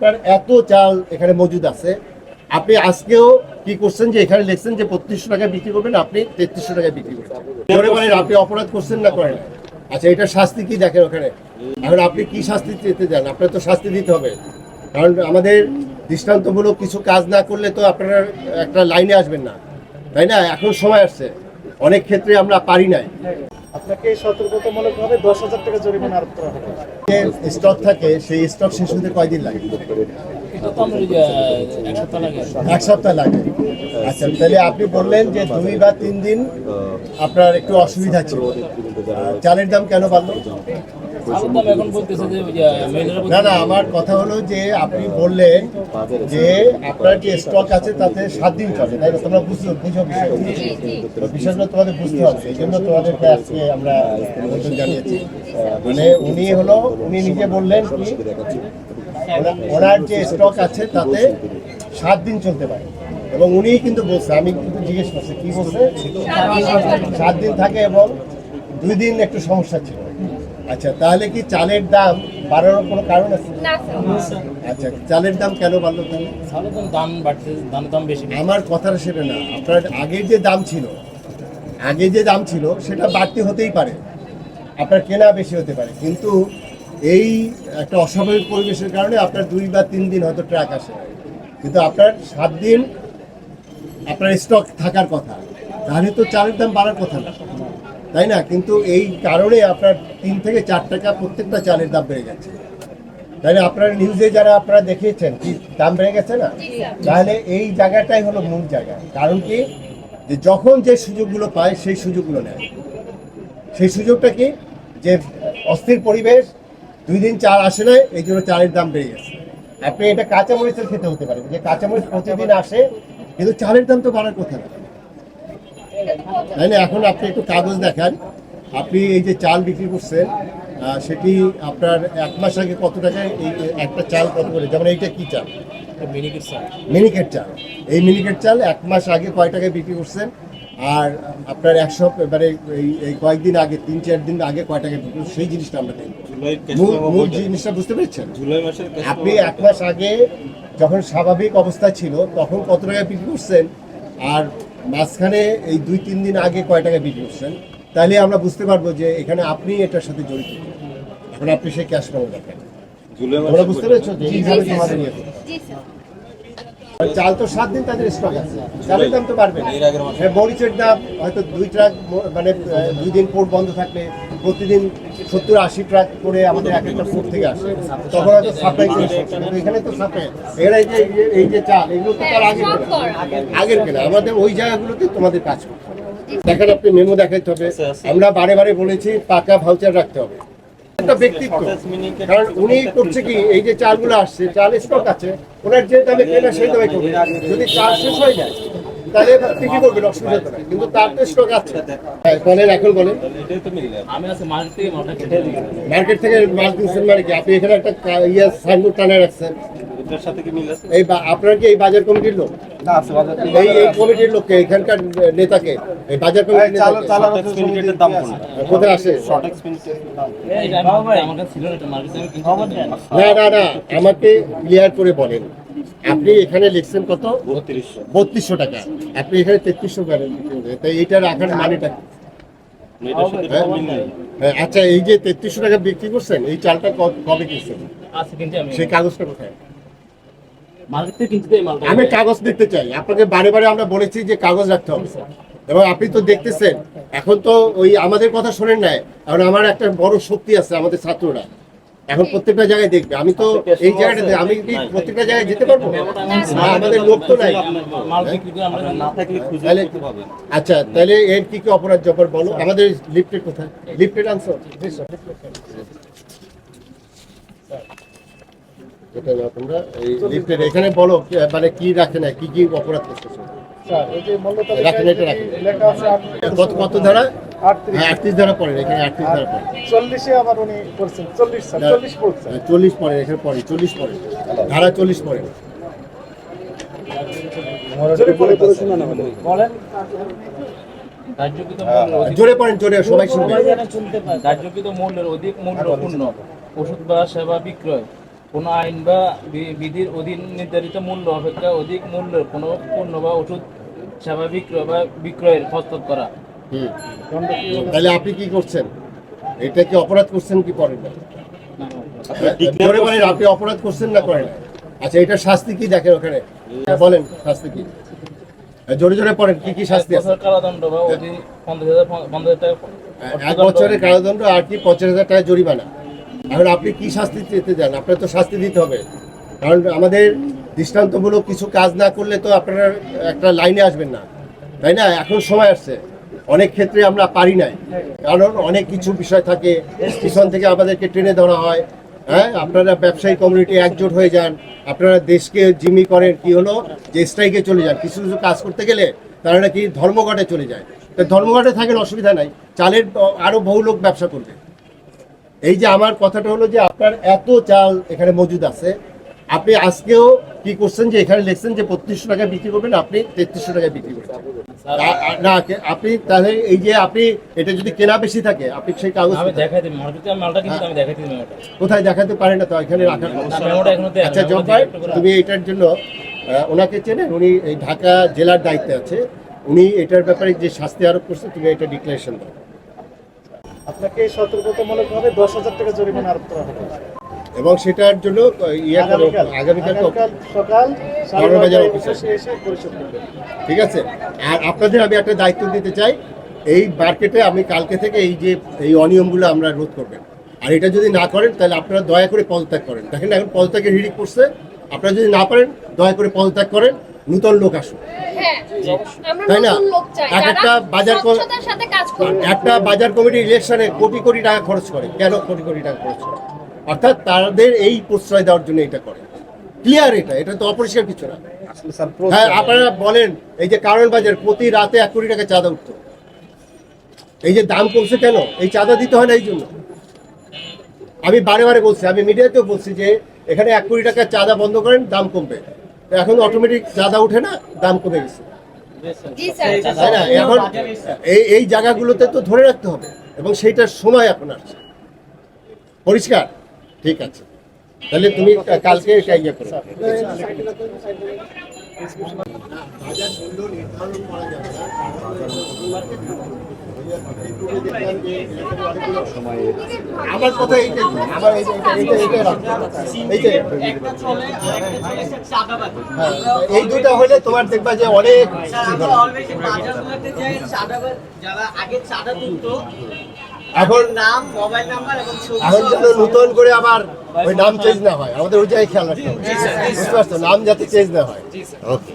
আপনার এত চাল এখানে মজুদ আছে। আপনি আজকেও কি করছেন যে এখানে লিখছেন যে বত্রিশশো টাকায় বিক্রি করবেন, আপনি তেত্রিশশো টাকায় বিক্রি করছেন। আপনি অপরাধ করছেন না করেন? আচ্ছা এটা শাস্তি কি দেখেন ওখানে? এখন আপনি কি শাস্তি দিতে চান? আপনার তো শাস্তি দিতে হবে। কারণ আমাদের দৃষ্টান্তমূলক কিছু কাজ না করলে তো আপনারা একটা লাইনে আসবেন না। তাই না? এখন সময় আসছে। অনেক ক্ষেত্রে আমরা পারি নাই। আপনাকে সতর্কতামূলকভাবে দশ হাজার টাকা জরিমানা আরোপ করা হবে। স্টক থাকে সেই স্টক শেষ হতে কয়দিন লাগে? এক সপ্তাহ লাগে। আচ্ছা তাহলে আপনি বললেন যে দুই বা তিন দিন আপনার একটু অসুবিধা ছিল। চালের দাম কেন বাড়লো? না না আমার কথা হলো যে আপনি বললেন যে আপনার যে স্টক আছে তাতে সাত দিন চলে তাই তোমরা বুঝছ বুঝো বিষয় বিষয়গুলো তোমাদের বুঝতে হবে এই জন্য তোমাদেরকে আজকে আমরা জানিয়েছি। মানে উনি হলো উনি নিজে বললেন কি ওনার যে স্টক আছে তাতে সাত দিন চলতে পারে। এবং উনিই কিন্তু বলছে আমি কিন্তু জিজ্ঞেস করছি কি বলছে? সাত দিন থাকে এবং দুই দিন একটু সমস্যা ছিল। আচ্ছা তাহলে কি চালের দাম বাড়ানোর কোনো কারণ আছে? আচ্ছা চালের দাম কেন বাড়লো তাহলে? দাম দাম বাড়তে দামের দাম বেশি। আমার কথাটা সেটা না। আপনার আগের যে দাম ছিল আগে যে দাম ছিল সেটা বাড়তি হতেই পারে। আপনার কেনা বেশি হতে পারে। কিন্তু এই একটা অস্বাভাবিক পরিবেশের কারণে আপনার দুই বা তিন দিন হয়তো ট্রাক আসে। কিন্তু আপনার সাত দিন আপনার স্টক থাকার কথা। তাহলে তো চালের দাম বাড়ার কথা না। তাই না? কিন্তু এই কারণে আপনার তিন থেকে চার টাকা প্রত্যেকটা চালের দাম বেড়ে যাচ্ছে তাই না? আপনার নিউজে যারা আপনারা দেখিয়েছেন কি দাম বেড়ে গেছে না? তাহলে এই জায়গাটাই হলো মূল জায়গা। কারণ কি? যে যখন যে সুযোগগুলো পায় সেই সুযোগগুলো নেয়। সেই সুযোগটা কি? যে অস্থির পরিবেশ দুই দিন চাল আসে না এই জন্য চালের দাম বেড়ে গেছে। আপনি এটা কাঁচামরিচের খেতে হতে পারে যে কাঁচামরিচ প্রতিদিন আসে কিন্তু চালের দাম তো বাড়ার কথা না। তাই না এখন আপনি একটু কাগজ দেখান। আপনি এই যে চাল বিক্রি করছেন সেটি আপনার এক মাস আগে কত টাকায় এই একটা চাল কত করে? যেমন এইটা কি চাল? মিনিকেট চাল। মিনিকেট চাল। এই মিনিকেট চাল এক মাস আগে কয় টাকায় বিক্রি করছেন? আর আপনার একশো মানে এই কয়েকদিন আগে তিন চার দিন আগে কয় টাকায় বিক্রি সেই জিনিসটা আমরা দেখব। মূল মূল জিনিসটা বুঝতে পেরেছেন? জুলাই মাসের আপনি এক মাস আগে যখন স্বাভাবিক অবস্থা ছিল তখন কত টাকা বিক্রি করছেন? আর মাঝখানে এই দুই তিন দিন আগে কয় টাকা বিক্রি করছেন? তাহলে আমরা বুঝতে পারব যে এখানে আপনি এটার সাথে জড়িত এখন আপনি সেই ক্যাশ পাবো দেখেন। তোমরা বুঝতে পেরেছ যে এইভাবে তোমাদের চাল তো সাত দিন তাদের স্টক আছে। চালের দাম তো বাড়বে। হ্যাঁ, মরিচের দাম হয়তো দুই ট্রাক মানে দুই দিন পোর্ট বন্ধ থাকলে প্রতিদিন সত্তর আশি ট্রাক করে আমাদের এক একটা পোর্ট থেকে আসে। তখন হয়তো সাপ্লাই করে এখানে তো সাপ্লাই এরা এই যে এই যে- চাল এগুলো তো তার আগে আগের কেনা। আমাদের ওই জায়গাগুলোতে তোমাদের কাজ করতে হবে। দেখেন আপনি মেমো দেখাইতে হবে। আমরা বারে বারে বলেছি পাকা ভাউচার রাখতে হবে। একটা ব্যক্তিত্ব। কারণ উনি করছে কি এই যে চালগুলো আসছে চাল স্টক আছে ওনার যে দামে কেনা সেই দামে করবে। যদি চাল শেষ হয়ে যায় তাহলে বিক্রি করবেন অসুবিধা তো নাই। কিন্তু তার তো স্টক আছে। হ্যাঁ, বলেন এখন বলেন। এটাই তো মিললে আমি আছে মার্কেট থেকে মাল কিনছেন মানে কি? আপনি এখানে একটা ইয়ে সাইনবোর্ড টানা রাখছেন। এটার সাথে কি মিল আছে? এই আপনার কি এই বাজার কমিটির লোক? এই এই কমিটির লোককে এখানকার নেতাকে? এই বাজার কমিটির দাম কোথায় আসে? না না না আমাকে ক্লিয়ার করে বলেন। আপনি এখানে লিখছেন কত? বত্রিশশো। টাকা। আপনি এখানে তেত্রিশশো করেন তাই এইটা রাখার মানেটা হ্যাঁ? হ্যাঁ, আচ্ছা এই যে তেত্রিশশো টাকা বিক্রি করছেন এই চালটা কবে কিনছেন? সেই কাগজটা কোথায়? আমি কাগজ দেখতে চাই। আপনাকে বারে বারে আমরা বলেছি যে কাগজ রাখতে হবে। এবং আপনি তো দেখতেছেন এখন তো ওই আমাদের কথা শোনেন নাই। এখন আমার একটা বড় শক্তি আছে আমাদের ছাত্ররা। এখন প্রত্যেকটা জায়গায় দেখবে। আমি তো এই জায়গাটাতে আমি কি প্রত্যেকটা জায়গায় যেতে পারব? না, আমাদের লোক তো নাই। তাহলে- আচ্ছা তাহলে এর কি কি অপরাধ জবর বলো? আমাদের লিফটের কোথায়? এটা তোমরা। এই এখানে বলো মানে কি রাখে না কি কি অপরাধ করতেছো রাখেন, এটা রাখেন। কত ধারা? আটত্রিশ। হ্যাঁ ধারা পড়েন এখানে আটত্রিশ ধারা পড়েন চল্লিশে আবার উনি করছেন চল্লিশ চল্লিশ পড়ছে হ্যাঁ, চল্লিশ পড়েন এখানে পড়ে চল্লিশ পড়েন ধারা চল্লিশ জোরে পড়ে পড়েন জোরে সবাই শুনবে ধার্যকৃত মূল্যের অধিক মূল্য পূর্ণ। ওষুধ বা সেবা বিক্রয়। কোনো আইন বা বিধির অধীন নির্ধারিত মূল্য অপেক্ষা অধিক মূল্যের কোনো পণ্য বা ওষুধ সেবা বিক্রয় বা বিক্রয়ের প্রস্তুত করা। তাহলে আপনি কি করছেন? এটা কি অপরাধ করছেন কি করেন? না আপনি অপরাধ করছেন না করেন। আচ্ছা এটা শাস্তি কি দেখেন ওখানে? হ্যাঁ, বলেন শাস্তি কি? জোরে জোরে পড়েন কি কি শাস্তি আছে? কারাদণ্ড বা টাকা এক বছরের কারাদণ্ড আর কি পঞ্চাশ হাজার টাকা জরিমানা। এখন আপনি কি শাস্তি দিতে যান? আপনার তো শাস্তি দিতে হবে। কারণ আমাদের দৃষ্টান্তমূলক কিছু কাজ না করলে তো আপনারা একটা লাইনে আসবেন না। তাই না? এখন সময় আসছে। অনেক ক্ষেত্রে আমরা পারি নাই। কারণ অনেক কিছু বিষয় থাকে পিছন থেকে আমাদেরকে টেনে ধরা হয় হ্যাঁ? আপনারা ব্যবসায়ী কমিউনিটি একজোট হয়ে যান, আপনারা দেশকে জিম্মি করেন, কি হলো? যে স্ট্রাইকে চলে যান। কিছু কিছু কাজ করতে গেলে তারা নাকি ধর্মঘটে চলে যায়। তা ধর্মঘটে থাকেন অসুবিধা নাই, চালের আরও বহু লোক ব্যবসা করবে। এই যে আমার কথাটা হলো যে আপনার এত চাল এখানে মজুদ আছে, আপনি আজকেও কি করছেন যে এখানে লিখছেন যে বত্রিশশো টাকায় বিক্রি করবেন আপনি তেত্রিশশো টাকায় বিক্রি করছেন। না আপনি তাহলে এই যে আপনি এটা যদি কেনা বেশি থাকে আপনি সেই কাগজ আমি দেখাই দিই মার্কেটে মালটা কিন্তু আমি দেখাই দিই কোথায় দেখাতে পারেন না তো এখানে রাখার আচ্ছা তুমি এটার জন্য ওনাকে চেনেন? উনি এই ঢাকা জেলার দায়িত্বে আছে। উনি এটার ব্যাপারে যে শাস্তি আরোপ করছে তুমি এটা ডিক্লারেশন দাও। আপনাকে সতর্কতামূলকভাবে দশ হাজার টাকা জরিমানা আরোপ করা হবে। এবং সেটার জন্য ইয়ে আগামীকাল। সকাল বারো বাজার অফিসে। ঠিক আছে? আর আপনাদের আমি একটা দায়িত্ব দিতে চাই এই মার্কেটে আমি কালকে থেকে এই যে এই অনিয়মগুলো আমরা রোধ করবেন। আর এটা যদি না করেন তাহলে আপনারা দয়া করে পদত্যাগ করেন। দেখেন এখন পদত্যাগের হিড়িক করছে আপনারা যদি না পারেন দয়া করে পদত্যাগ করেন। নূতন লোক আসুন হ্যাঁ তাই না? এক একটা বাজার একটা বাজার কমিটি ইলেকশনে কোটি কোটি টাকা খরচ করে। কেন কোটি কোটি টাকা খরচ করে? অর্থাৎ তাদের এই প্রশ্রয় দেওয়ার জন্য এটা করে। ক্লিয়ার এটা এটা তো অপরিষ্কার কিছু না। হ্যাঁ আপনারা বলেন এই যে কারণ বাজার প্রতি রাতে এক কোটি টাকা চাঁদা উঠতো। এই যে দাম কমছে কেন? এই চাঁদা দিতে হয় না এই জন্য। আমি বারে বারে বলছি আমি মিডিয়াতেও বলছি যে এখানে এক কোটি টাকা চাঁদা বন্ধ করেন দাম কমবে। এখন অটোমেটিক চাঁদা উঠে না দাম কমে গেছে। জি স্যার। তাই না? এখন এই এই জায়গাগুলোতে তো ধরে রাখতে হবে এবং সেইটার সময় এখন আসছে পরিষ্কার? ঠিক আছে তাহলে তুমি কালকে এটা ইয়ে করো আমার কথা এইটাই আমার এইটা এইটা হবে। এই যে হ্যাঁ, এই দুইটা হলে তোমার দেখবা যে অনেক যারা আগে চাঁদা তুলতো এখন নাম মোবাইল নাম্বার এবং এখন যেন নতুন করে আবার ওই নাম চেঞ্জ না হয়। আমাদের ওই জায়গায় খেয়াল রাখতে হবে। বুঝতে পারছ? নাম যাতে চেঞ্জ না হয়। ওকে